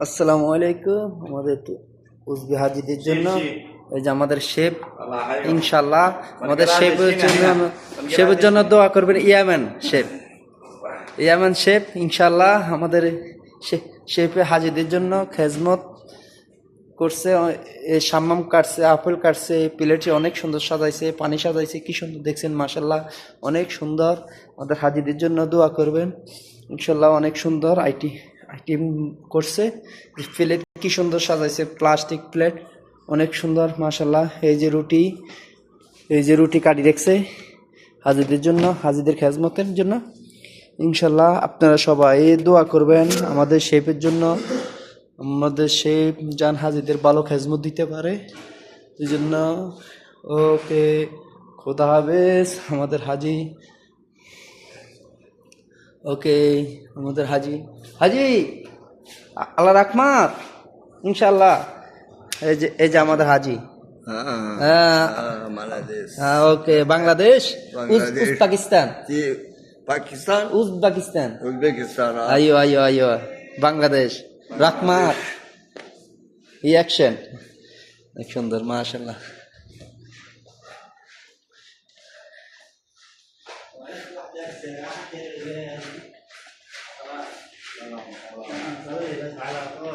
আসসালামু আলাইকুম আমাদের উজবে হাজিদের জন্য। এই যে আমাদের শেফ ইনশাল্লাহ আমাদের শেফের জন্য শেফের জন্য দোয়া করবেন ইয়ামেন শেফ। ইয়ামেন শেফ ইনশাল্লাহ আমাদের শেফে হাজিদের জন্য খেজমত করছে সাম্মাম কাটছে আপেল কাটছে প্লেটে অনেক সুন্দর সাজাইছে পানি সাজাইছে কি সুন্দর দেখছেন মাসাল্লাহ অনেক সুন্দর। আমাদের হাজিদের জন্য দোয়া করবেন ইনশাল্লাহ অনেক সুন্দর আইটি আইটেম করছে। প্লেট কি সুন্দর সাজাইছে প্লাস্টিক প্লেট অনেক সুন্দর মাসাল্লাহ এই যে রুটি, এই যে রুটি কাটি রেখছে হাজিদের জন্য, হাজিদের খেজমতের জন্য। ইনশাল্লাহ আপনারা সবাই দোয়া করবেন আমাদের শেফের জন্য। আমাদের শেফ জান হাজিদের ভালো খেজমত দিতে পারে। এই জন্য ওকে খোদা হাফেজ, আমাদের হাজি ওকে আমাদের হাজি। হাজি আল্লাহ রাখমাত ইনশাল্লাহ এই যে এই যে আমাদের হাজি। হ্যাঁ বাংলাদেশ। হ্যাঁ okay Bangladesh. Uzbekistan. Pakistan? Uzbekistan. Uzbekistan আইও আইও আইও বাংলাদেশ রাখমাত রিয়াকশন অনেক সুন্দর মাশাল্লাহ 可里的材料多。